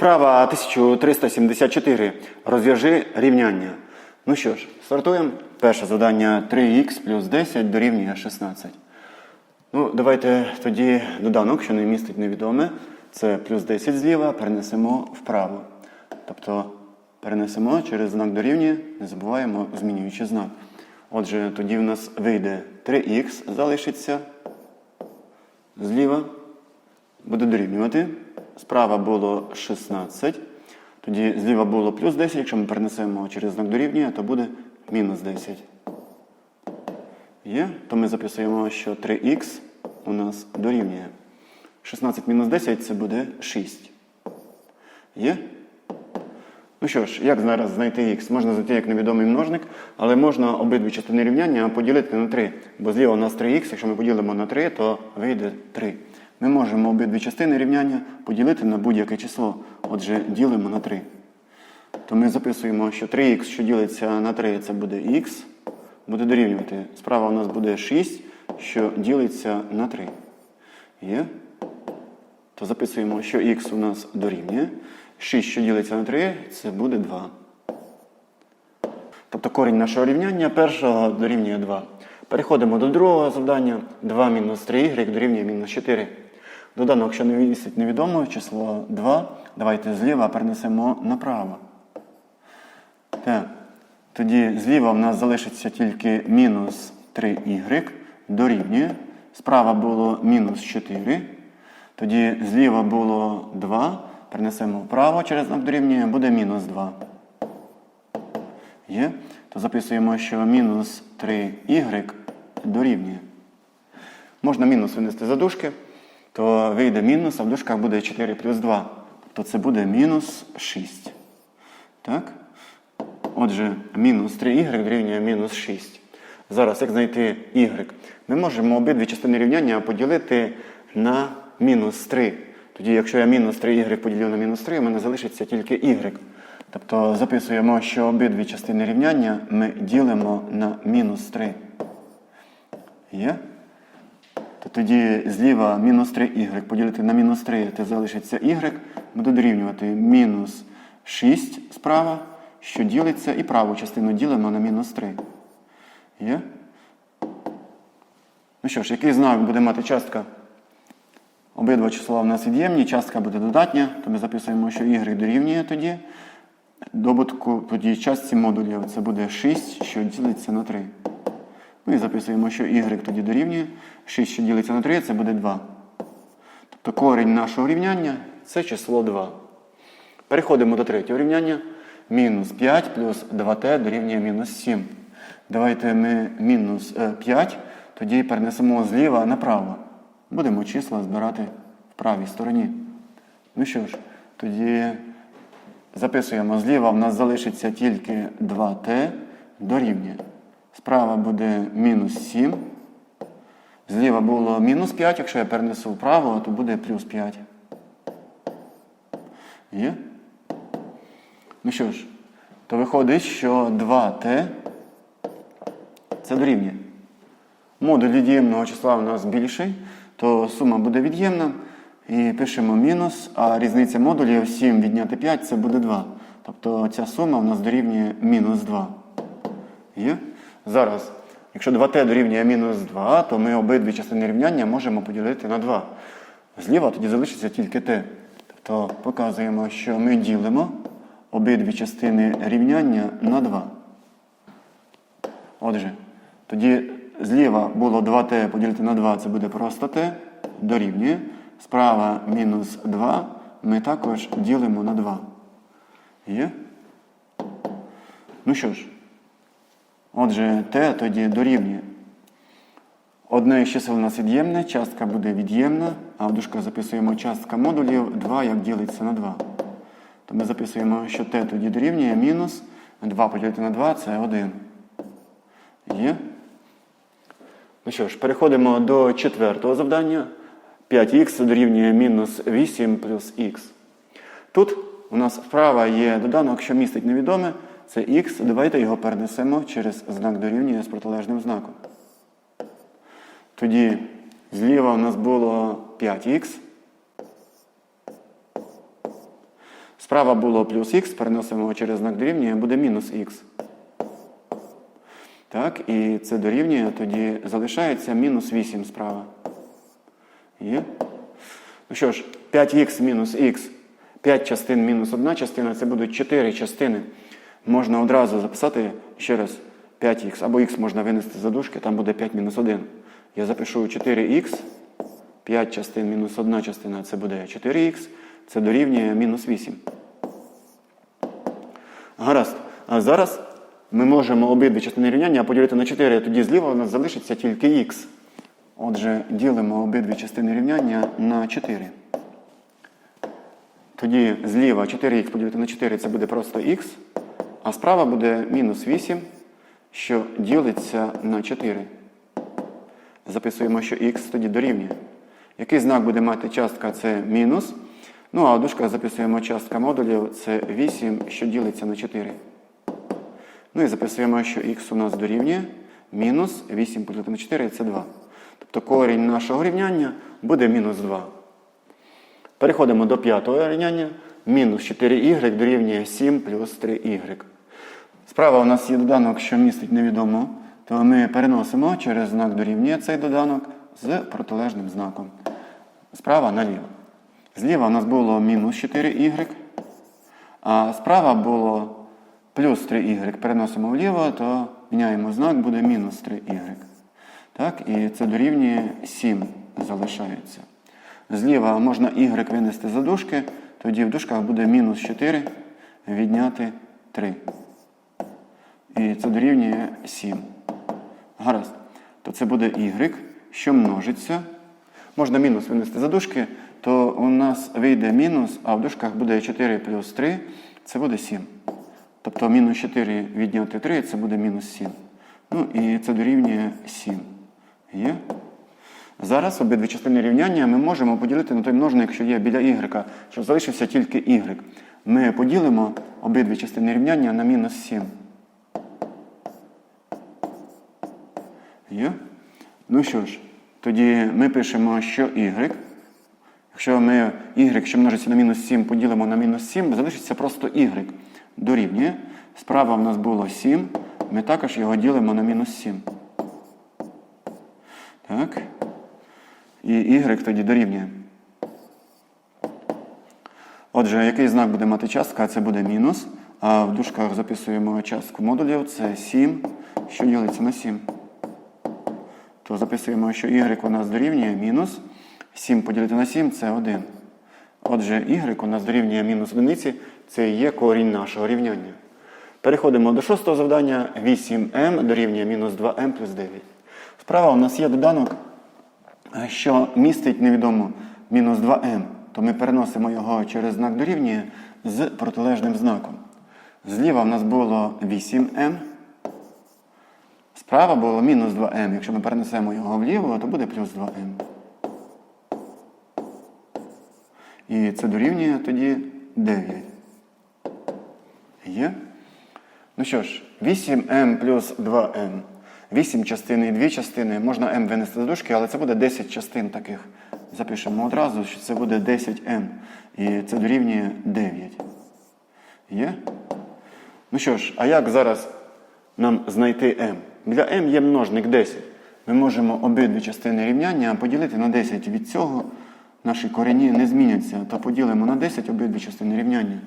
Вправа 1374. Розв'яжи рівняння. Ну що ж, стартуємо. Перше завдання 3х плюс 10 дорівнює 16. Ну, давайте тоді доданок, що не містить невідоме. Це плюс 10 зліва, перенесемо вправо. Тобто перенесемо через знак дорівнює, не забуваємо, змінюючи знак. Отже, тоді в нас вийде 3х, залишиться зліва буде дорівнювати. Справа було 16. Тоді зліва було плюс 10. Якщо ми перенесемо через знак дорівнює, то буде мінус 10. Є? То ми записуємо, що 3х у нас дорівнює. 16 мінус 10 це буде 6. Є? Ну що ж, як зараз знайти х? Можна знайти як невідомий множник, але можна обидві частини рівняння поділити на 3. Бо зліва у нас 3х, якщо ми поділимо на 3, то вийде 3. Ми можемо обидві частини рівняння поділити на будь-яке число. Отже, ділимо на 3. То ми записуємо, що 3х, що ділиться на 3, це буде х, буде дорівнювати. Справа у нас буде 6, що ділиться на 3. Є? То записуємо, що х у нас дорівнює. 6, що ділиться на 3, це буде 2. Тобто корінь нашого рівняння першого дорівнює 2. Переходимо до другого завдання. 2 мінус 3y дорівнює мінус 4. Доданок, якщо не містить невідомо, число 2. Давайте зліва перенесемо направо. Так. Тоді зліва в нас залишиться тільки мінус 3y дорівнює. Справа було мінус 4. Тоді зліва було 2. Перенесемо вправо через дорівнює, буде мінус 2. Є? То записуємо, що мінус 3y дорівнює. Можна мінус винести за дужки, то вийде мінус, а в дужках буде 4 плюс 2. То це буде мінус 6. Так? Отже, мінус 3y дорівнює мінус 6. Зараз, як знайти y? Ми можемо обидві частини рівняння поділити на мінус 3. Тоді, якщо я мінус 3y поділю на мінус 3, у мене залишиться тільки y. Тобто записуємо, що обидві частини рівняння ми ділимо на мінус 3. Є? То тоді зліва мінус 3y поділити на мінус 3, то залишиться y, буде дорівнювати мінус 6 справа, що ділиться, і праву частину ділимо на мінус 3. Є? Ну що ж, який знак буде мати частка? Обидва числа в нас від'ємні, частка буде додатня, то ми записуємо, що y дорівнює тоді. Добутку тоді частці модулів це буде 6, що ділиться на 3. Ну і записуємо, що y тоді дорівнює. 6, що ділиться на 3, це буде 2. Тобто корінь нашого рівняння це число 2. Переходимо до третього рівняння. Мінус 5 плюс 2t дорівнює мінус 7. Давайте ми мінус 5, тоді перенесемо зліва направо. Будемо числа збирати в правій стороні. Ну що ж, тоді записуємо зліва, в нас залишиться тільки 2t дорівнює. Справа буде мінус 7. Зліва було мінус 5, якщо я перенесу вправо, то буде плюс 5. Є? Ну що ж, то виходить, що 2t це дорівнює. Модуль від'ємного числа у нас більший, то сума буде від'ємна. І пишемо мінус, а різниця модулів 7 відняти 5 це буде 2. Тобто ця сума у нас дорівнює мінус 2. Є? Зараз, якщо 2t дорівнює мінус 2, то ми обидві частини рівняння можемо поділити на 2. Зліва тоді залишиться тільки t. Тобто показуємо, що ми ділимо обидві частини рівняння на 2. Отже, тоді зліва було 2t поділити на 2, це буде просто t, дорівнює. Справа мінус 2 ми також ділимо на 2. Є? Ну що ж, отже, t тоді дорівнює. Одне із чисел у нас від'ємне, частка буде від'ємна, а в дужках записуємо частка модулів 2, як ділиться на 2. То ми записуємо, що t тоді дорівнює мінус 2 поділити на 2 це 1. Є? Ну що ж, переходимо до четвертого завдання. 5х дорівнює мінус 8 плюс х. Тут у нас вправа є доданок, що містить невідоме. Це х. Давайте його перенесемо через знак дорівнює з протилежним знаком. Тоді зліва у нас було 5х. Справа було плюс х, переносимо його через знак дорівнює, буде мінус х. Так, і це дорівнює, тоді залишається мінус 8 справа. Є? Ну що ж, 5х мінус х, 5 частин мінус 1 частина, це будуть 4 частини. Можна одразу записати ще раз 5х, або х можна винести за дужки, там буде 5 мінус 1. Я запишу 4х, 5 частин мінус 1 частина, це буде 4х, це дорівнює мінус 8. Гаразд. А зараз ми можемо обидві частини рівняння поділити на 4, тоді зліва у нас залишиться тільки х. Отже, ділимо обидві частини рівняння на 4. Тоді зліва 4х поділити на 4 це буде просто х, а справа буде мінус 8, що ділиться на 4. Записуємо, що х тоді дорівнює. Який знак буде мати частка це мінус. Ну а в записуємо частка модулів це 8, що ділиться на 4. Ну і записуємо, що х у нас дорівнює мінус 8 поділити на 4 це 2. Тобто корінь нашого рівняння буде мінус 2. Переходимо до п'ятого рівняння. Мінус 4y дорівнює 7 плюс 3y. Справа у нас є доданок, що містить невідомо, то ми переносимо через знак дорівнює цей доданок з протилежним знаком. Справа наліво. Зліва у нас було мінус 4y, а справа було плюс 3y. Переносимо вліво, то міняємо знак, буде мінус 3y. Так, І це дорівнює 7 залишається. Зліва можна y винести за дужки, тоді в дужках буде мінус 4 відняти 3. І це дорівнює 7. Гаразд. То це буде y, що множиться. Можна мінус винести за дужки, то у нас вийде мінус, а в дужках буде 4 плюс 3, це буде 7. Тобто мінус 4 відняти 3 це буде мінус 7. Ну і це дорівнює 7. Є? Зараз обидві частини рівняння ми можемо поділити на той множник, що є біля y, щоб залишився тільки y. Ми поділимо обидві частини рівняння на мінус 7. Є? Ну що ж, тоді ми пишемо, що y. Якщо ми y, що множиться на мінус 7, поділимо на мінус 7, залишиться просто y. Дорівнює. Справа в нас було 7. Ми також його ділимо на мінус 7. Так. І y тоді дорівнює. Отже, який знак буде мати частка? Це буде мінус. А в дужках записуємо частку модулів. Це 7, що ділиться на 7. То записуємо, що y у нас дорівнює мінус. 7 поділити на 7 це 1. Отже, y у нас дорівнює мінус одиниці. Це і є корінь нашого рівняння. Переходимо до шостого завдання. 8m дорівнює мінус 2m плюс 9. Справа у нас є доданок, що містить невідомо мінус 2m. То ми переносимо його через знак дорівнює з протилежним знаком. Зліва в нас було 8m. Справа було мінус 2m. Якщо ми перенесемо його вліво, то буде плюс 2m. І це дорівнює тоді 9. Є? Ну що ж, 8m плюс 2m. 8 частин і 2 частини. Можна m винести з дужки, але це буде 10 частин таких. Запишемо одразу, що це буде 10m. І це дорівнює 9. Є? Ну що ж, а як зараз нам знайти m? Для m є множник 10. Ми можемо обидві частини рівняння поділити на 10. Від цього наші корені не зміняться. То поділимо на 10 обидві частини рівняння.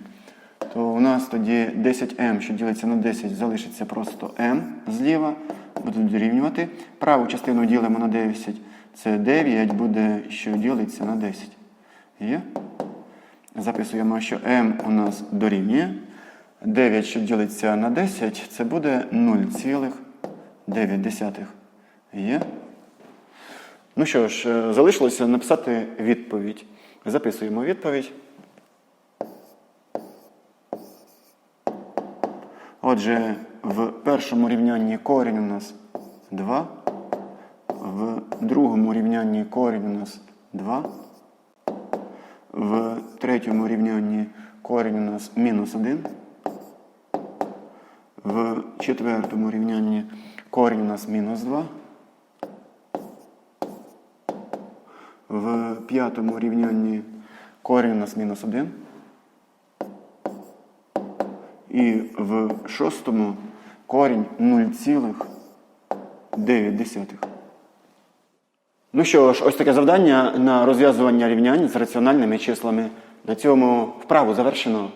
То у нас тоді 10m, що ділиться на 10, залишиться просто m зліва. Буде дорівнювати. Праву частину ділимо на 10. Це 9 буде, що ділиться на 10. Є? Записуємо, що m у нас дорівнює. 9, що ділиться на 10, це буде 0,9. Є? Ну що ж, е, залишилося написати відповідь. Записуємо відповідь. Отже, в першому рівнянні корінь у нас 2, в другому рівнянні корінь у нас 2, в третьому рівнянні корінь у нас мінус 1, в четвертому рівнянні корінь у нас мінус 2, в п'ятому рівнянні корінь у нас мінус 1. І в шостому корінь 0,9. Ну що ж, ось таке завдання на розв'язування рівнянь з раціональними числами. На цьому вправу завершено.